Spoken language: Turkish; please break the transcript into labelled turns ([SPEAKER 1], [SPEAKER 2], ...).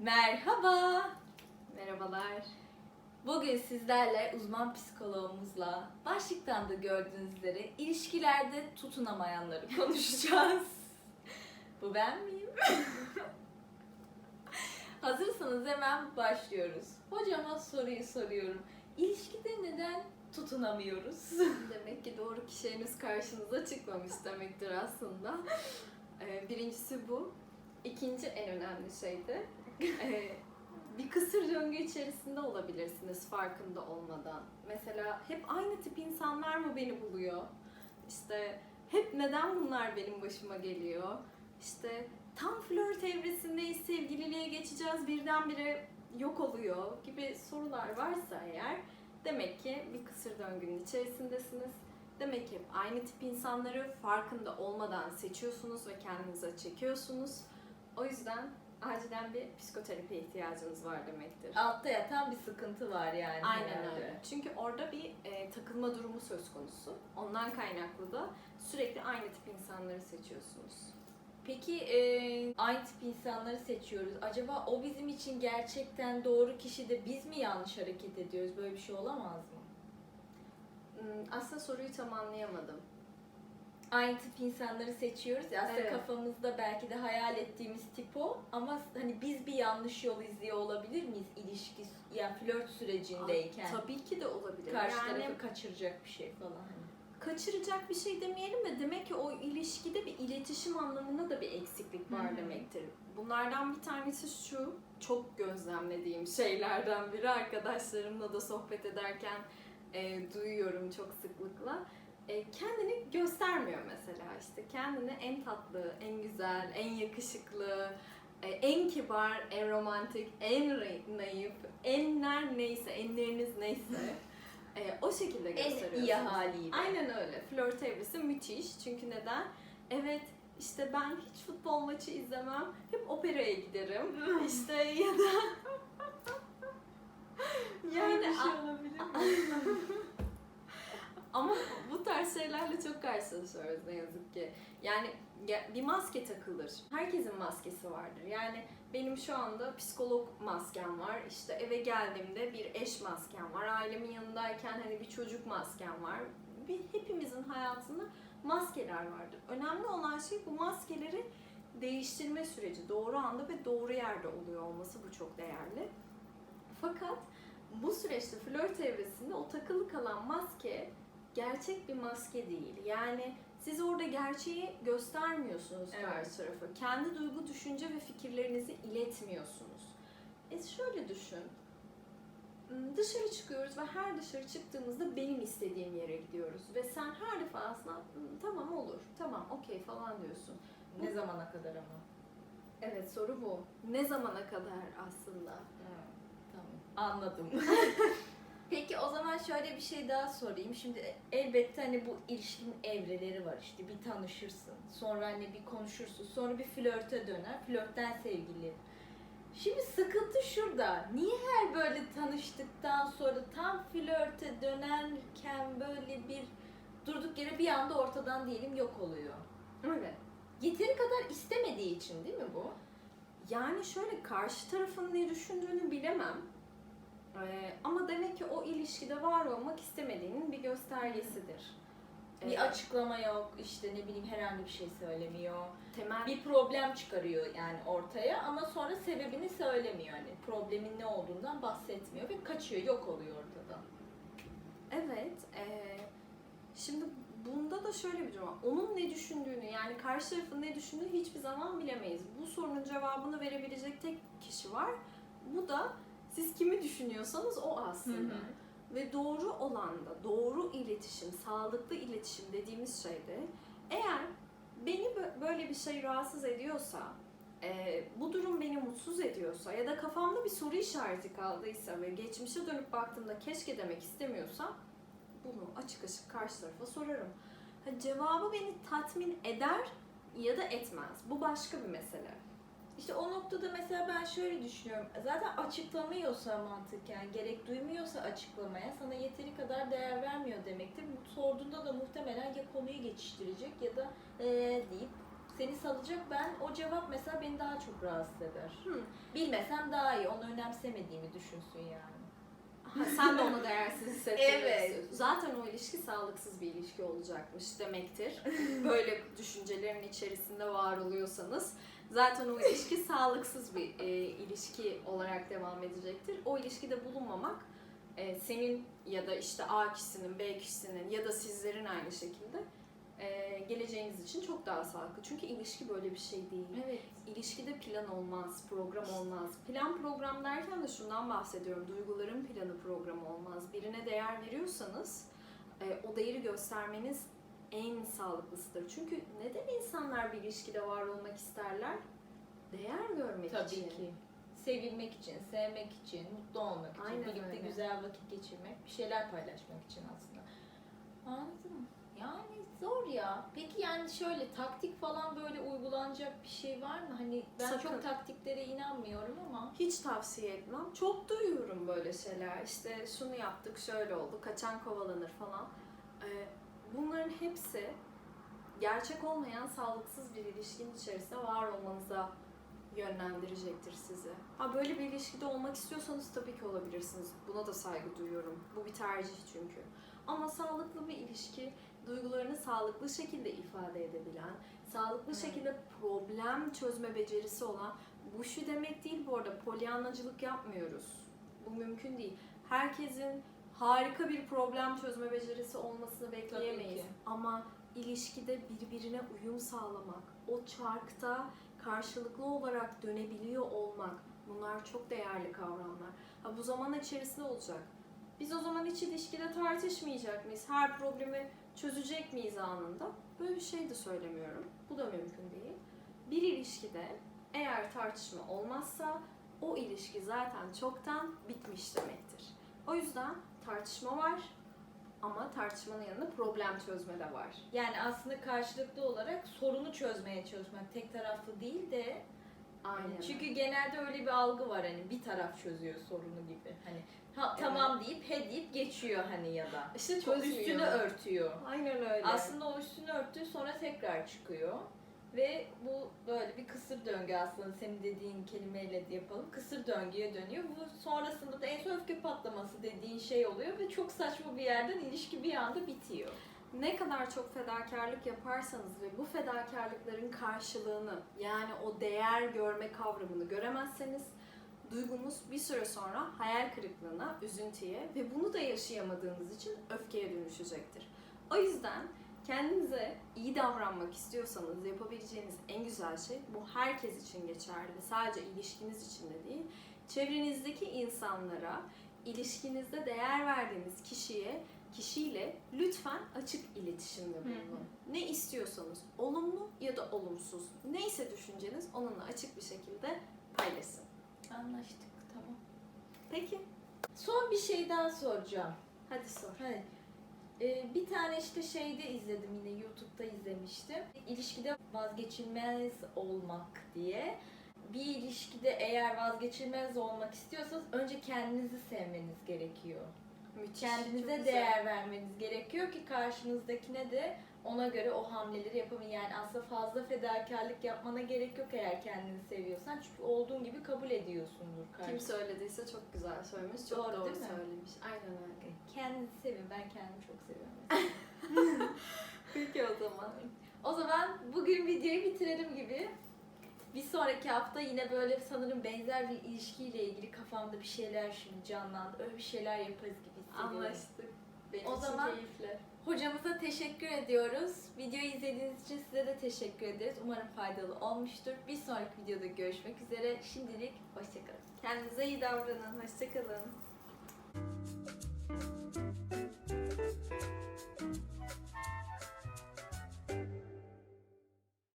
[SPEAKER 1] Merhaba.
[SPEAKER 2] Merhabalar.
[SPEAKER 1] Bugün sizlerle uzman psikoloğumuzla başlıktan da gördüğünüz üzere ilişkilerde tutunamayanları konuşacağız. Bu ben miyim? Hazırsanız hemen başlıyoruz. Hocama soruyu soruyorum. İlişkide neden tutunamıyoruz?
[SPEAKER 2] Demek ki doğru kişi henüz karşınıza çıkmamış demektir aslında. Ee, birincisi bu. İkinci en önemli şey de ee, bir kısır döngü içerisinde olabilirsiniz farkında olmadan. Mesela hep aynı tip insanlar mı beni buluyor? İşte hep neden bunlar benim başıma geliyor? İşte tam flört evresindeyiz, sevgililiğe geçeceğiz, birdenbire yok oluyor gibi sorular varsa eğer demek ki bir kısır döngünün içerisindesiniz. Demek ki aynı tip insanları farkında olmadan seçiyorsunuz ve kendinize çekiyorsunuz. O yüzden acilen bir psikoterapiye ihtiyacınız var demektir.
[SPEAKER 1] Altta yatan bir sıkıntı var yani.
[SPEAKER 2] Aynen
[SPEAKER 1] herhalde.
[SPEAKER 2] öyle. Çünkü orada bir e, takılma durumu söz konusu. Ondan kaynaklı da sürekli aynı tip insanları seçiyorsunuz.
[SPEAKER 1] Peki e, aynı tip insanları seçiyoruz. Acaba o bizim için gerçekten doğru kişi de biz mi yanlış hareket ediyoruz? Böyle bir şey olamaz mı?
[SPEAKER 2] Hmm, Aslında soruyu tam anlayamadım.
[SPEAKER 1] Aynı tip insanları seçiyoruz ya aslında
[SPEAKER 2] Evet.
[SPEAKER 1] kafamızda belki de hayal ettiğimiz tip o ama hani biz bir yanlış yol izliyor olabilir miyiz ilişki ya flört sürecindeyken?
[SPEAKER 2] Tabii ki de olabilir.
[SPEAKER 1] Karşı
[SPEAKER 2] yani
[SPEAKER 1] tarafı kaçıracak bir şey falan. hani.
[SPEAKER 2] kaçıracak bir şey demeyelim de demek ki o ilişkide bir iletişim anlamında da bir eksiklik var
[SPEAKER 1] Hı hı.
[SPEAKER 2] demektir. Bunlardan bir tanesi şu, çok gözlemlediğim şeylerden biri arkadaşlarımla da sohbet ederken e, duyuyorum çok sıklıkla. E, kendini göstermiyor mesela işte kendini en tatlı, en güzel, en yakışıklı, e, en kibar, en romantik, en naif, enler neyse, enleriniz neyse e, o şekilde
[SPEAKER 1] En
[SPEAKER 2] gösteriyorsunuz.
[SPEAKER 1] iyi haliyle.
[SPEAKER 2] Aynen öyle. Flört evresi müthiş. Çünkü neden? Evet işte ben hiç futbol maçı izlemem. Hep operaya giderim. işte ya da yani
[SPEAKER 1] Böyle bir şey olabilir
[SPEAKER 2] ama şeylerle çok karşılaşıyoruz ne yazık ki. Yani ya- bir maske takılır. Herkesin maskesi vardır. Yani benim şu anda psikolog maskem var. İşte eve geldiğimde bir eş maskem var. Ailemin yanındayken hani bir çocuk maskem var. Bir, hepimizin hayatında maskeler vardır. Önemli olan şey bu maskeleri değiştirme süreci. Doğru anda ve doğru yerde oluyor olması bu çok değerli. Fakat bu süreçte flört evresinde o takılı kalan maske gerçek bir maske değil. Yani siz orada gerçeği göstermiyorsunuz
[SPEAKER 1] Evet.
[SPEAKER 2] karşı tarafa. Kendi duygu, düşünce ve fikirlerinizi iletmiyorsunuz. E şöyle düşün. Hmm, Dışarı çıkıyoruz ve her dışarı çıktığımızda benim istediğim yere gidiyoruz. Ve sen her defasında "Hmm, tamam olur, tamam okey falan diyorsun.
[SPEAKER 1] Ne zamana kadar ama?
[SPEAKER 2] Evet soru bu. Ne zamana kadar aslında?
[SPEAKER 1] Tamam. Anladım. Peki o zaman şöyle bir şey daha sorayım. Şimdi elbette hani bu ilişkinin evreleri var işte. Bir tanışırsın. Sonra hani bir konuşursun. Sonra bir flörte döner. Flörtten sevgili. Şimdi sıkıntı şurada. Niye her böyle tanıştıktan sonra tam flörte dönerken böyle bir durduk yere bir anda ortadan diyelim yok oluyor.
[SPEAKER 2] Evet.
[SPEAKER 1] Yeteri kadar istemediği için değil mi bu?
[SPEAKER 2] Yani şöyle karşı tarafın ne düşündüğünü bilemem. Ee, ama demek ki o ilişkide var olmak istemediğinin bir göstergesidir.
[SPEAKER 1] Bir
[SPEAKER 2] Ee,
[SPEAKER 1] açıklama yok, işte ne bileyim herhangi bir şey söylemiyor.
[SPEAKER 2] temel
[SPEAKER 1] Bir problem çıkarıyor yani ortaya ama sonra sebebini söylemiyor. Hani problemin ne olduğundan bahsetmiyor ve kaçıyor, yok oluyor ortadan.
[SPEAKER 2] Evet. eee, şimdi bunda da şöyle bir durum var. Onun ne düşündüğünü yani karşı tarafın ne düşündüğünü hiçbir zaman bilemeyiz. Bu sorunun cevabını verebilecek tek kişi var. Bu da siz kimi düşünüyorsanız o aslında. Ve doğru olanda, doğru iletişim, sağlıklı iletişim dediğimiz şeyde eğer beni bö- böyle bir şey rahatsız ediyorsa, e, bu durum beni mutsuz ediyorsa ya da kafamda bir soru işareti kaldıysa ve geçmişe dönüp baktığımda keşke demek istemiyorsam bunu açık açık karşı tarafa sorarım. Ha, cevabı beni tatmin eder ya da etmez. Bu başka bir mesele.
[SPEAKER 1] İşte o noktada mesela ben şöyle düşünüyorum. Zaten açıklamıyorsa mantıken, gerek duymuyorsa açıklamaya sana yeteri kadar değer vermiyor demektir. Bu sorduğunda da muhtemelen ya konuyu geçiştirecek ya da ee deyip seni salacak ben o cevap mesela beni daha çok rahatsız eder.
[SPEAKER 2] Hı.
[SPEAKER 1] Bilmesem daha iyi onu önemsemediğimi düşünsün yani.
[SPEAKER 2] Ha, sen de onu değersiz hissetmek
[SPEAKER 1] Evet.
[SPEAKER 2] Zaten o ilişki sağlıksız bir ilişki olacakmış demektir. Böyle düşüncelerin içerisinde var oluyorsanız zaten o ilişki sağlıksız bir e, ilişki olarak devam edecektir. O ilişkide bulunmamak e, senin ya da işte A kişisinin, B kişisinin ya da sizlerin aynı şekilde e, geleceğiniz için çok daha sağlıklı. Çünkü ilişki böyle bir şey değil.
[SPEAKER 1] Evet.
[SPEAKER 2] İlişkide plan olmaz, program olmaz. Plan program derken de şundan bahsediyorum. Duyguların planı programı olmaz. Birine değer veriyorsanız e, o değeri göstermeniz en sağlıklısıdır. Çünkü neden insanlar bir ilişkide var olmak isterler? Değer görmek
[SPEAKER 1] Tabii
[SPEAKER 2] için.
[SPEAKER 1] ki. Sevilmek için, sevmek için, mutlu olmak için,
[SPEAKER 2] Aynen
[SPEAKER 1] birlikte
[SPEAKER 2] öyle.
[SPEAKER 1] güzel vakit geçirmek, bir şeyler paylaşmak için aslında. Anladım. Yani zor ya. Peki yani şöyle taktik falan böyle uygulanacak bir şey var mı? Hani ben
[SPEAKER 2] Sakın.
[SPEAKER 1] çok taktiklere inanmıyorum ama.
[SPEAKER 2] Hiç tavsiye etmem. Çok duyuyorum böyle şeyler. İşte şunu yaptık, şöyle oldu, kaçan kovalanır falan. Ee, bunların hepsi gerçek olmayan sağlıksız bir ilişkinin içerisinde var olmanıza yönlendirecektir sizi. Ha böyle bir ilişkide olmak istiyorsanız tabii ki olabilirsiniz. Buna da saygı duyuyorum. Bu bir tercih çünkü. Ama sağlıklı bir ilişki duygularını sağlıklı şekilde ifade edebilen, sağlıklı
[SPEAKER 1] Evet.
[SPEAKER 2] şekilde problem çözme becerisi olan bu şu demek değil bu arada polyanlacılık yapmıyoruz. Bu mümkün değil. Herkesin harika bir problem çözme becerisi olmasını bekleyemeyiz. Ama ilişkide birbirine uyum sağlamak, o çarkta karşılıklı olarak dönebiliyor olmak bunlar çok değerli kavramlar. Ha, bu zaman içerisinde olacak. Biz o zaman hiç ilişkide tartışmayacak mıyız? Her problemi çözecek miyiz anında? Böyle bir şey de söylemiyorum. Bu da mümkün değil. Bir ilişkide eğer tartışma olmazsa o ilişki zaten çoktan bitmiş demektir. O yüzden tartışma var ama tartışmanın yanında problem çözme de var.
[SPEAKER 1] Yani aslında karşılıklı olarak sorunu çözmeye çalışmak tek taraflı değil de
[SPEAKER 2] Aynen.
[SPEAKER 1] çünkü genelde öyle bir algı var hani bir taraf çözüyor sorunu gibi. Hani ha,
[SPEAKER 2] Evet.
[SPEAKER 1] tamam deyip he deyip geçiyor hani ya da.
[SPEAKER 2] işte
[SPEAKER 1] Çok üstünü örtüyor.
[SPEAKER 2] Aynen öyle.
[SPEAKER 1] Aslında o üstünü örttüğü sonra tekrar çıkıyor. Ve bu böyle bir kısır döngü aslında senin dediğin kelimeyle de yapalım. Kısır döngüye dönüyor. Bu sonrasında da en son öfke patlaması dediğin şey oluyor ve çok saçma bir yerden ilişki bir anda bitiyor.
[SPEAKER 2] ne kadar çok fedakarlık yaparsanız ve bu fedakarlıkların karşılığını yani o değer görme kavramını göremezseniz duygunuz bir süre sonra hayal kırıklığına, üzüntüye ve bunu da yaşayamadığınız için öfkeye dönüşecektir. O yüzden kendinize iyi davranmak istiyorsanız yapabileceğiniz en güzel şey bu herkes için geçerli. Sadece ilişkiniz için de değil. Çevrenizdeki insanlara, ilişkinizde değer verdiğiniz kişiye kişiyle lütfen açık iletişimde bulunun. Ne istiyorsanız olumlu ya da olumsuz neyse düşünceniz onunla açık bir şekilde paylaşın.
[SPEAKER 1] Anlaştık tamam.
[SPEAKER 2] Peki
[SPEAKER 1] Son bir şey daha soracağım.
[SPEAKER 2] hadi sor.
[SPEAKER 1] Hani e, bir tane işte şeyde izledim yine YouTube'da izlemiştim. İlişkide vazgeçilmez olmak diye. Bir ilişkide eğer vazgeçilmez olmak istiyorsanız önce kendinizi sevmeniz gerekiyor.
[SPEAKER 2] Müthiş.
[SPEAKER 1] Kendinize değer vermeniz gerekiyor ki karşınızdakine de ona göre o hamleleri yapın. Yani aslında fazla fedakarlık yapmana gerek yok eğer kendini seviyorsan. Çünkü olduğun gibi kabul ediyorsundur
[SPEAKER 2] Kim
[SPEAKER 1] karşında.
[SPEAKER 2] söylediyse çok güzel söylemiş, çok
[SPEAKER 1] Doğru,
[SPEAKER 2] doğru,
[SPEAKER 1] değil mi?
[SPEAKER 2] söylemiş. Aynen öyle.
[SPEAKER 1] Kendinizi sevin. Ben kendimi çok seviyorum.
[SPEAKER 2] Peki o zaman.
[SPEAKER 1] O zaman bugün videoyu bitirelim gibi. Bir sonraki hafta yine böyle sanırım benzer bir ilişkiyle ilgili kafamda bir şeyler şimdi canlandı. Öyle bir şeyler yaparız gibi hissediyorum.
[SPEAKER 2] Anlaştık. Benim
[SPEAKER 1] O zaman-
[SPEAKER 2] keyifli.
[SPEAKER 1] Hocamıza teşekkür ediyoruz. Videoyu izlediğiniz için size de teşekkür ederiz. Umarım faydalı olmuştur. Bir sonraki videoda görüşmek üzere. Şimdilik hoşçakalın.
[SPEAKER 2] Kendinize iyi davranın. Hoşçakalın.